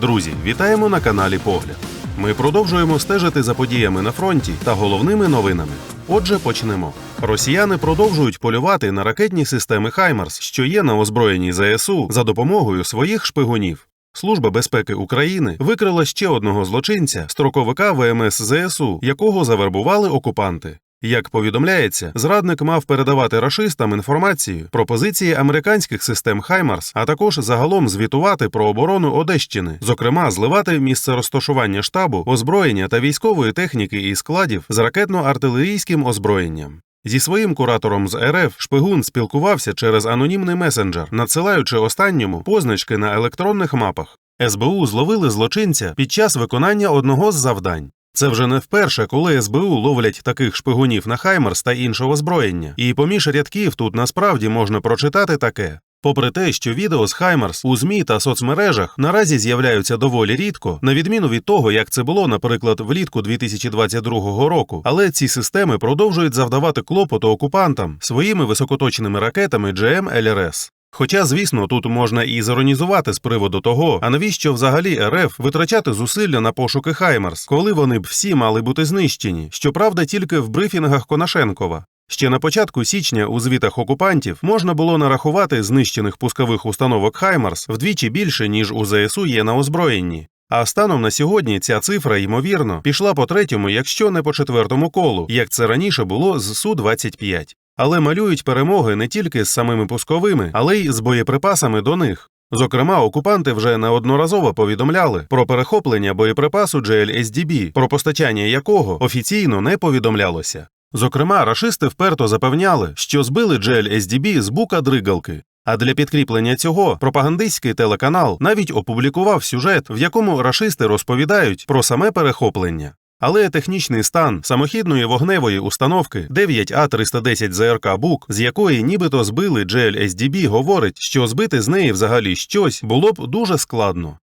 Друзі, вітаємо на каналі Погляд. Ми продовжуємо стежити за подіями на фронті та головними новинами. Отже, почнемо. Росіяни продовжують полювати на ракетні системи Хаймарс, що є на озброєнні ЗСУ за допомогою своїх шпигунів. Служба безпеки України викрила ще одного злочинця, строковика ВМС ЗСУ, якого завербували окупанти. Як повідомляється, зрадник мав передавати рашистам інформацію про позиції американських систем Хаймарс, а також загалом звітувати про оборону Одещини, зокрема зливати місце розташування штабу, озброєння та військової техніки і складів з ракетно-артилерійським озброєнням. Зі своїм куратором з РФ шпигун спілкувався через анонімний месенджер, надсилаючи останньому позначки на електронних мапах. СБУ зловили злочинця під час виконання одного з завдань. Це вже не вперше, коли СБУ ловлять таких шпигунів на Хаймерс та іншого озброєння. І поміж рядків тут насправді можна прочитати таке. Попри те, що відео з Хаймерс у ЗМІ та соцмережах наразі з'являються доволі рідко, на відміну від того, як це було, наприклад, влітку 2022 року, але ці системи продовжують завдавати клопоту окупантам своїми високоточними ракетами GM-LRS. Хоча, звісно, тут можна і зіронізувати з приводу того, а навіщо взагалі РФ витрачати зусилля на пошуки Хаймарс, коли вони б всі мали бути знищені, щоправда, тільки в брифінгах Конашенкова. Ще на початку січня у звітах окупантів можна було нарахувати знищених пускових установок Хаймарс вдвічі більше, ніж у ЗСУ є на озброєнні. А станом на сьогодні ця цифра, ймовірно, пішла по третьому, якщо не по четвертому колу, як це раніше було з Су-25. Але малюють перемоги не тільки з самими пусковими, але й з боєприпасами до них. Зокрема, окупанти вже неодноразово повідомляли про перехоплення боєприпасу GLSDB, про постачання якого офіційно не повідомлялося. Зокрема, рашисти вперто запевняли, що збили GLSDB з бука дригалки. А для підкріплення цього пропагандистський телеканал навіть опублікував сюжет, в якому рашисти розповідають про саме перехоплення. Але технічний стан самохідної вогневої установки 9А310 ЗРК Бук, з якої нібито збили GLSDB, говорить, що збити з неї взагалі щось було б дуже складно.